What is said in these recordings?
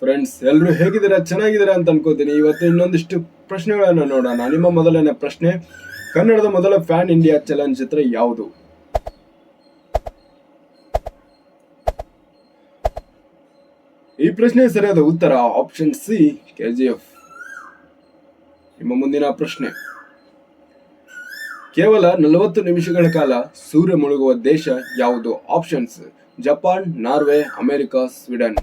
Friends ಎಲ್ಲರೂ ಹೇಗಿದ್ದೀರಾ? ಚೆನ್ನಾಗಿದ್ದೀರಾ ಅಂತ ಅನ್ಕೋತೀನಿ. ಇವತ್ತು ಇನ್ನೊಂದಿಷ್ಟು ಪ್ರಶ್ನೆಗಳನ್ನು ನೋಡೋಣ. ನಿಮ್ಮ ಮೊದಲನೇ ಪ್ರಶ್ನೆ, ಕನ್ನಡದ ಮೊದಲ ಫ್ಯಾನ್ ಇಂಡಿಯಾ ಚಲನಚಿತ್ರ ಯಾವುದು? ಈ ಪ್ರಶ್ನೆ ಸರಿಯಾದ ಉತ್ತರ ಆಪ್ಷನ್ ಸಿ ಕೆಜಿಎಫ್ ನಿಮ್ಮ ಮುಂದಿನ ಪ್ರಶ್ನೆ. ಕೇವಲ ನಲವತ್ತು ನಿಮಿಷಗಳ ಕಾಲ ಸೂರ್ಯ ಮುಳುಗುವ ದೇಶ ಯಾವುದು? Options Japan Norway America Sweden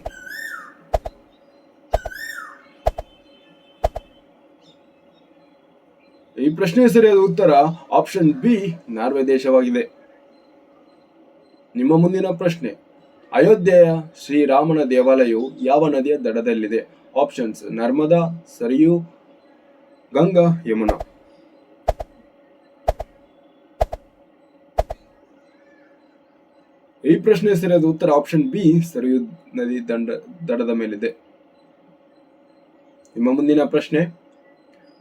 ಈ ಪ್ರಶ್ನೆ ಸರಿಯಾದ ಉತ್ತರ ಆಪ್ಷನ್ ಬಿ ನಾರ್ವೆ ದೇಶವಾಗಿದೆ. ನಿಮ್ಮ ಮುಂದಿನ ಪ್ರಶ್ನೆ, ಅಯೋಧ್ಯೆಯ ಶ್ರೀರಾಮನ ದೇವಾಲಯವು ಯಾವ ನದಿಯ ದಡದಲ್ಲಿದೆ? ಆಪ್ಷನ್ಸ್, ನರ್ಮದಾ, ಸರಿಯು, ಗಂಗಾ, ಯಮುನಾ. ಈ ಪ್ರಶ್ನೆ ಸರಿಯಾದ ಉತ್ತರ ಆಪ್ಷನ್ ಬಿ, ಸರಿಯು ನದಿ ದಂಡ, ದಡದ ಮೇಲಿದೆ. ನಿಮ್ಮ ಮುಂದಿನ ಪ್ರಶ್ನೆ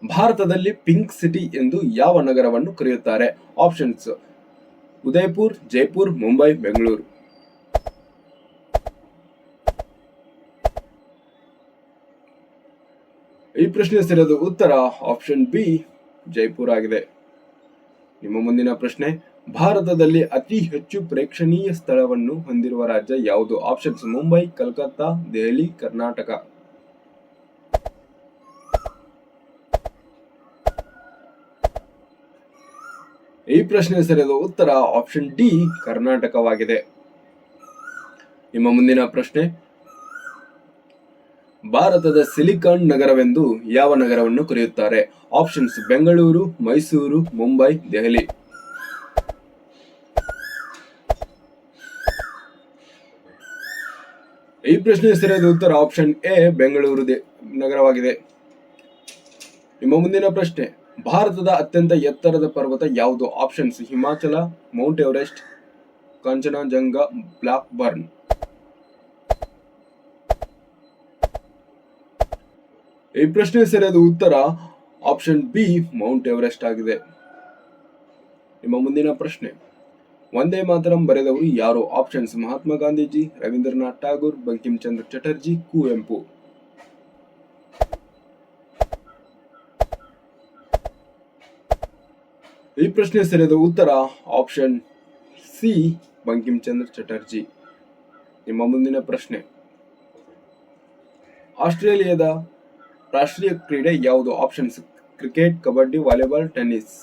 ಭಾರತದಲ್ಲಿ ಪಿಂಕ್ ಸಿಟಿ ಎಂದು ಯಾವ ನಗರವನ್ನು ಕರೆಯುತ್ತಾರೆ? ಆಪ್ಷನ್ಸ್ ಉದಯ್ಪುರ್, ಜೈಪುರ್, ಮುಂಬೈ, ಬೆಂಗಳೂರು. ಈ ಪ್ರಶ್ನೆ ಸರಿಯಾದ ಉತ್ತರ ಆಪ್ಷನ್ ಬಿ, ಜೈಪುರ್ ಆಗಿದೆ. ನಿಮ್ಮ ಮುಂದಿನ ಪ್ರಶ್ನೆ, ಭಾರತದಲ್ಲಿ ಅತಿ ಹೆಚ್ಚು ಪ್ರೇಕ್ಷಣೀಯ ಸ್ಥಳವನ್ನು ಹೊಂದಿರುವ ರಾಜ್ಯ ಯಾವುದು? ಆಪ್ಷನ್ಸ್ ಮುಂಬೈ, ಕಲ್ಕತ್ತಾ, ದೆಹಲಿ, ಕರ್ನಾಟಕ. ಈ ಪ್ರಶ್ನೆ ಸರಿಯಾದ ಉತ್ತರ ಆಪ್ಷನ್ ಡಿ ಕರ್ನಾಟಕವಾಗಿದೆ. ನಿಮ್ಮ ಮುಂದಿನ ಪ್ರಶ್ನೆ, ಭಾರತದ ಸಿಲಿಕಾನ್ ನಗರವೆಂದು ಯಾವ ನಗರವನ್ನು ಕರೆಯುತ್ತಾರೆ? ಆಪ್ಷನ್ಸ್ ಬೆಂಗಳೂರು, ಮೈಸೂರು, ಮುಂಬೈ, ದೆಹಲಿ. ಈ ಪ್ರಶ್ನೆ ಸರಿಯಾದ ಉತ್ತರ ಆಪ್ಷನ್ ಎ ಬೆಂಗಳೂರು ನಗರವಾಗಿದೆ. ನಿಮ್ಮ ಮುಂದಿನ ಪ್ರಶ್ನೆ ಭಾರತದ ಅತ್ಯಂತ ಎತ್ತರದ ಪರ್ವತ ಯಾವುದು? Options, Himachal, Mount Everest Kanchenjunga block burn. ಈ ಪ್ರಶ್ನೆ ಸರಿಯಾದ ಉತ್ತರ ಆಪ್ಷನ್ ಬಿ, ಮೌಂಟ್ ಎವರೆಸ್ಟ್ ಆಗಿದೆ. ನಿಮ್ಮ ಮುಂದಿನ ಪ್ರಶ್ನೆ. ಒಂದೇ ಮಾತರಂ ಬರೆದವರು ಯಾರು? ಆಪ್ಷನ್ಸ್, ಮಹಾತ್ಮ ಗಾಂಧೀಜಿ, ರವೀಂದ್ರನಾಥ್ ಠಾಗೂರ್ ಬಂಕಿಂ ಚಂದ್ರ ಚಟರ್ಜಿ, ಕುವೆಂಪು. ಈ ಪ್ರಶ್ನೆ ಸರಿಯಾದ ಉತ್ತರ ಆಪ್ಷನ್ ಸಿ ಬಂಕಿಂ ಚಂದ್ರ ಚಟರ್ಜಿ. ನಿಮ್ಮ ಮುಂದಿನ ಪ್ರಶ್ನೆ. ಆಸ್ಟ್ರೇಲಿಯಾದ ರಾಷ್ಟ್ರೀಯ ಕ್ರೀಡೆ ಯಾವುದು? Options cricket, kabaddi, volleyball, tennis.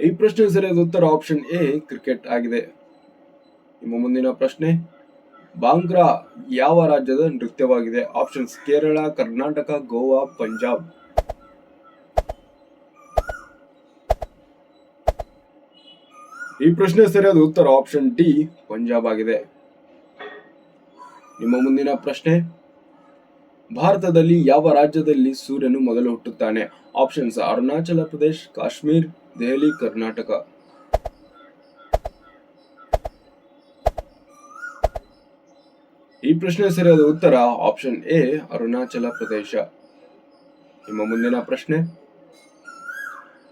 ಈ ಪ್ರಶ್ನೆ ಸರಿಯಾದ ಉತ್ತರ ಆಪ್ಷನ್ ಎ ಕ್ರಿಕೆಟ್ ಆಗಿದೆ. ನಿಮ್ಮ ಮುಂದಿನ ಪ್ರಶ್ನೆ. ಬಾಂಗ್ರಾ ಯಾವ ರಾಜ್ಯದ ನೃತ್ಯವಾಗಿದೆ? ಆಪ್ಷನ್ಸ್ ಕೇರಳ, ಕರ್ನಾಟಕ, ಗೋವಾ, ಪಂಜಾಬ್. ಈ ಪ್ರಶ್ನೆ ಸರಿಯಾದ ಉತ್ತರ ಆಪ್ಷನ್ ಡಿ ಪಂಜಾಬ್ ಆಗಿದೆ. ನಿಮ್ಮ ಮುಂದಿನ ಪ್ರಶ್ನೆ, ಭಾರತದಲ್ಲಿ ಯಾವ ರಾಜ್ಯದಲ್ಲಿ ಸೂರ್ಯನು ಮೊದಲು ಹುಟ್ಟುತ್ತಾನೆ? ಆಪ್ಷನ್ಸ್ ಅರುಣಾಚಲ ಪ್ರದೇಶ್, ಕಾಶ್ಮೀರ್, ದೆಹಲಿ, ಕರ್ನಾಟಕ. ಈ ಪ್ರಶ್ನೆ ಸರಿಯಾದ ಉತ್ತರ ಆಪ್ಷನ್ ಎ ಅರುಣಾಚಲ ಪ್ರದೇಶ. ನಿಮ್ಮ ಮುಂದಿನ ಪ್ರಶ್ನೆ.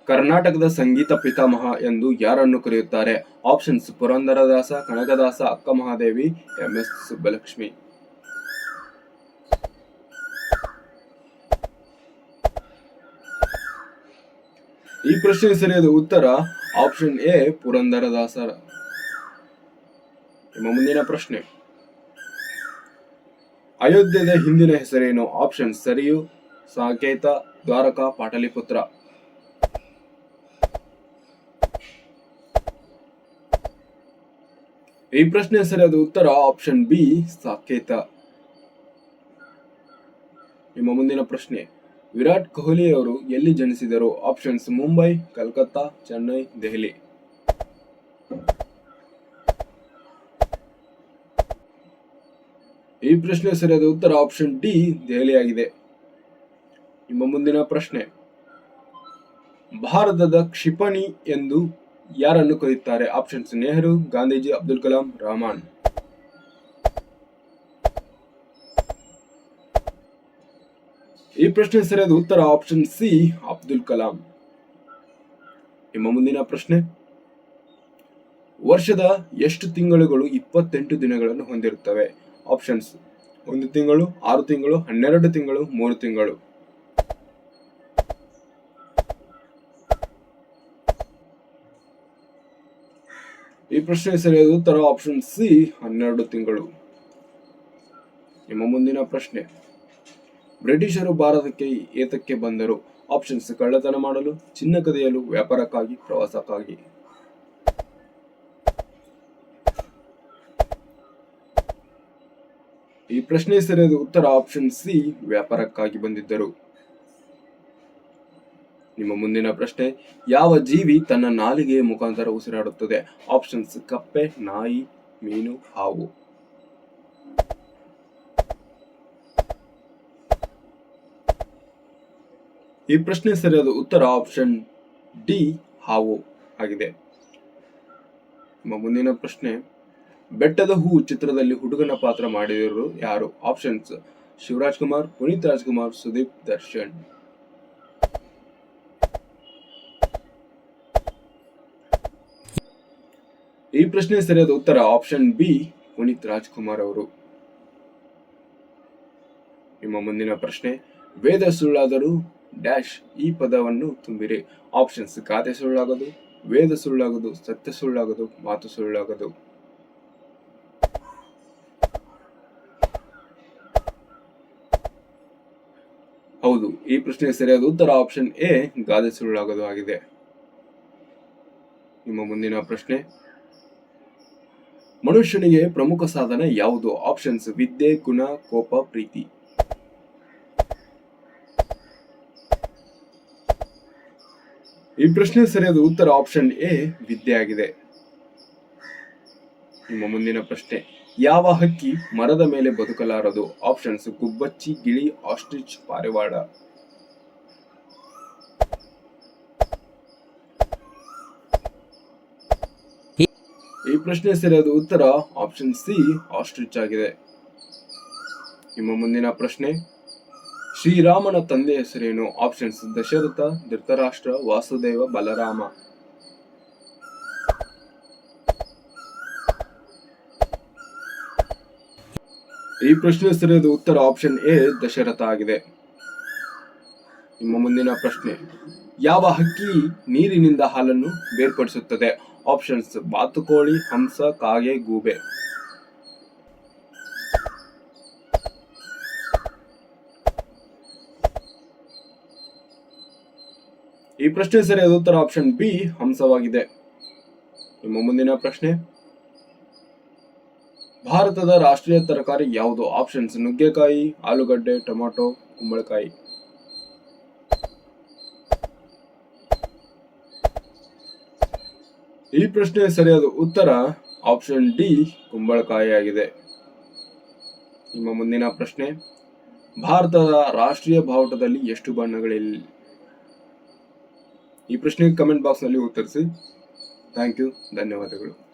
ಕರ್ನಾಟಕದ ಸಂಗೀತ ಪಿತಾಮಹ ಎಂದು ಯಾರನ್ನು ಕರೆಯುತ್ತಾರೆ? ಆಪ್ಷನ್ಸ್ ಪುರಂದರದಾಸ, ಕನಕದಾಸ, ಅಕ್ಕ ಮಹಾದೇವಿ, ಎಂ ಎಸ್ ಸುಬ್ಬಲಕ್ಷ್ಮಿ. ಈ ಪ್ರಶ್ನೆ ಸರಿಯಾದ ಉತ್ತರ ಆಪ್ಷನ್ ಎ ಪುರಂದರದಾಸರ ನಿಮ್ಮ ಮುಂದಿನ ಪ್ರಶ್ನೆ. ಅಯೋಧ್ಯದ ಹಿಂದಿನ ಹೆಸರೇನು? ಆಪ್ಷನ್ ಸರಿಯು, ಸಾಕೇತ, ದ್ವಾರಕಾ, ಪಾಟಲಿಪುತ್ರ. ಈ ಪ್ರಶ್ನೆ ಸರಿಯಾದ ಉತ್ತರ ಆಪ್ಷನ್ ಬಿ, ಸಾಕೇತ. ನಿಮ್ಮ ಮುಂದಿನ ಪ್ರಶ್ನೆ. ವಿರಾಟ್ ಕೊಹ್ಲಿ ಅವರು ಎಲ್ಲಿ ಜನಿಸಿದರು? ಆಪ್ಷನ್ಸ್ ಮುಂಬೈ, ಕಲ್ಕತ್ತಾ, ಚೆನ್ನೈ, ದೆಹಲಿ. ಈ ಪ್ರಶ್ನೆ ಸರಿಯಾದ ಉತ್ತರ ಆಪ್ಷನ್ ಡಿ ದೆಹಲಿಯಾಗಿದೆ. ನಿಮ್ಮ ಮುಂದಿನ ಪ್ರಶ್ನೆ. ಭಾರತದ ಕ್ಷಿಪಣಿ ಎಂದು ಯಾರನ್ನು ಕರೆಯುತ್ತಾರೆ? ಆಪ್ಷನ್ಸ್ ನೆಹರು, ಗಾಂಧೀಜಿ, ಅಬ್ದುಲ್ ಕಲಾಂ, ರಹಮಾನ್. ಈ ಪ್ರಶ್ನೆ ಸರಿಯಾದ ಉತ್ತರ ಆಪ್ಷನ್ ಸಿ, ಅಬ್ದುಲ್ ಕಲಾಂ. ನಿಮ್ಮ ಮುಂದಿನ ಪ್ರಶ್ನೆ. ವರ್ಷದ ಎಷ್ಟು ತಿಂಗಳುಗಳು ಇಪ್ಪತ್ತೆಂಟು ದಿನಗಳನ್ನು ಹೊಂದಿರುತ್ತವೆ? ಆಪ್ಷನ್ಸ್ ಒಂದು ತಿಂಗಳು, ಆರು ತಿಂಗಳು, ಹನ್ನೆರಡು ತಿಂಗಳು, ಮೂರು ತಿಂಗಳು. ಈ ಪ್ರಶ್ನೆ ಸರಿಯಾದ ಉತ್ತರ ಆಪ್ಷನ್ ಸಿ ಹನ್ನೆರಡು ತಿಂಗಳು. ನಿಮ್ಮ ಮುಂದಿನ ಪ್ರಶ್ನೆ. ಬ್ರಿಟಿಷರು ಭಾರತಕ್ಕೆ ಏತಕ್ಕೆ ಬಂದರು? ಆಪ್ಷನ್ಸ್ ಕಳ್ಳತನ ಮಾಡಲು, ಚಿನ್ನ ಕದಿಯಲು, ವ್ಯಾಪಾರಕ್ಕಾಗಿ, ಪ್ರವಾಸಕ್ಕಾಗಿ. ಪ್ರಶ್ನೆ ಸರಿಯಾದ ಉತ್ತರ ಆಪ್ಷನ್ ಸಿ ವ್ಯಾಪಾರಕ್ಕಾಗಿ ಬಂದಿದ್ದರು. ನಿಮ್ಮ ಮುಂದಿನ ಪ್ರಶ್ನೆ, ಯಾವ ಜೀವಿ ತನ್ನ ನಾಲಿಗೆಯ ಮುಖಾಂತರ ಉಸಿರಾಡುತ್ತದೆ? ಆಪ್ಷನ್ಸ್ ಕಪ್ಪೆ, ನಾಯಿ, ಮೀನು, ಹಾವು. ಈ ಪ್ರಶ್ನೆ ಸರಿಯಾದ ಉತ್ತರ ಆಪ್ಷನ್ ಡಿ ಹಾವು ಆಗಿದೆ. ನಿಮ್ಮ ಮುಂದಿನ ಪ್ರಶ್ನೆ ಬೆಟ್ಟದ ಹೂ ಚಿತ್ರದಲ್ಲಿ ಹುಡುಗನ ಪಾತ್ರ ಮಾಡಿದವರು ಯಾರು? ಆಪ್ಷನ್ಸ್ ಶಿವರಾಜ್ ಕುಮಾರ್, ಪುನೀತ್ ರಾಜ್ಕುಮಾರ್, ಸುದೀಪ್ ದರ್ಶನ್. ಈ ಪ್ರಶ್ನೆ ಸರಿಯಾದ ಉತ್ತರ ಆಪ್ಷನ್ ಬಿ ಪುನೀತ್ ರಾಜ್ಕುಮಾರ್ ಅವರು. ನಿಮ್ಮ ಮುಂದಿನ ಪ್ರಶ್ನೆ, ವೇದ ಸುಳ್ಳಾದರೂ ಡ್ಯಾಶ್ ಈ ಪದವನ್ನು ತುಂಬಿರಿ. ಆಪ್ಷನ್ಸ್ ಖಾತೆ ಸುಳ್ಳಾಗದು, ವೇದ ಸುಳ್ಳಾಗದು, ಸತ್ಯ ಸುಳ್ಳಾಗದು, ಮಾತು ಸುಳ್ಳಾಗದು. ಹೌದು. ಈ ಪ್ರಶ್ನೆಗೆ ಸರಿಯಾದ ಉತ್ತರ ಆಪ್ಷನ್ ಎ ಗಾದೆ ಸುಳ್ಳಾಗೋದು ಆಗಿದೆ. ನಿಮ್ಮ ಮುಂದಿನ ಪ್ರಶ್ನೆ. ಮನುಷ್ಯನಿಗೆ ಪ್ರಮುಖ ಸಾಧನ ಯಾವುದು? ಆಪ್ಷನ್ಸ್ ವಿದ್ಯೆ, ಗುಣ, ಕೋಪ, ಪ್ರೀತಿ. ಈ ಪ್ರಶ್ನೆ ಸರಿಯಾದ ಉತ್ತರ ಆಪ್ಷನ್ ಎ ವಿದ್ಯೆ ಆಗಿದೆ. ನಿಮ್ಮ ಮುಂದಿನ ಪ್ರಶ್ನೆ. ಯಾವ ಹಕ್ಕಿ ಮರದ ಮೇಲೆ ಬದುಕಲಾರದು? ಆಪ್ಷನ್ಸ್ ಗುಬ್ಬಚ್ಚಿ, ಗಿಳಿ, ಆಸ್ಟ್ರಿಚ್ ಪಾರಿವಾಡ ಈ ಪ್ರಶ್ನೆ ಸರಿಯಾದ ಉತ್ತರ ಆಪ್ಷನ್ ಸಿ ಆಸ್ಟ್ರಿಚ್ ಆಗಿದೆ. ನಿಮ್ಮ ಮುಂದಿನ ಪ್ರಶ್ನೆ, ಶ್ರೀರಾಮನ ತಂದೆ ಹೆಸರೇನು? ಆಪ್ಷನ್ಸ್ ದಶರಥ, ಧೃತರಾಷ್ಟ್ರ, ವಾಸುದೇವ, ಬಲರಾಮ. ಈ ಪ್ರಶ್ನೆ ಸರಿಯಾದ ಉತ್ತರ ಆಪ್ಷನ್ ಎ ದಶರಥ ಆಗಿದೆ. ನಿಮ್ಮ ಮುಂದಿನ ಪ್ರಶ್ನೆ. ಯಾವ ಹಕ್ಕಿ ನೀರಿನಿಂದ ಹಾಲನ್ನು ಬೇರ್ಪಡಿಸುತ್ತದೆ? ಆಪ್ಷನ್ಸ್ ಬಾತುಕೋಳಿ, ಹಂಸ, ಕಾಗೆ, ಗೂಬೆ. ಈ ಪ್ರಶ್ನೆ ಸರಿಯಾದ ಉತ್ತರ ಆಪ್ಷನ್ ಬಿ ಹಂಸವಾಗಿದೆ. ನಿಮ್ಮ ಮುಂದಿನ ಪ್ರಶ್ನೆ. ಭಾರತದ ರಾಷ್ಟ್ರೀಯ ತರಕಾರಿ ಯಾವುದು? ಆಪ್ಷನ್ಸ್ ನುಗ್ಗೆಕಾಯಿ, ಆಲೂಗಡ್ಡೆ, ಟೊಮಾಟೊ, ಕುಂಬಳಕಾಯಿ. ಈ ಪ್ರಶ್ನೆ ಸರಿಯಾದ ಉತ್ತರ ಆಪ್ಷನ್ ಡಿ ಕುಂಬಳಕಾಯಿ ಆಗಿದೆ. ನಿಮ್ಮ ಮುಂದಿನ ಪ್ರಶ್ನೆ, ಭಾರತದ ರಾಷ್ಟ್ರೀಯ ಬಾವುಟದಲ್ಲಿ ಎಷ್ಟು ಬಣ್ಣಗಳಿಲ್ಲ ಈ ಪ್ರಶ್ನೆಗೆ ಕಮೆಂಟ್ ಬಾಕ್ಸ್ನಲ್ಲಿ ಉತ್ತರಿಸಿ. ಥ್ಯಾಂಕ್ ಯು ಧನ್ಯವಾದಗಳು.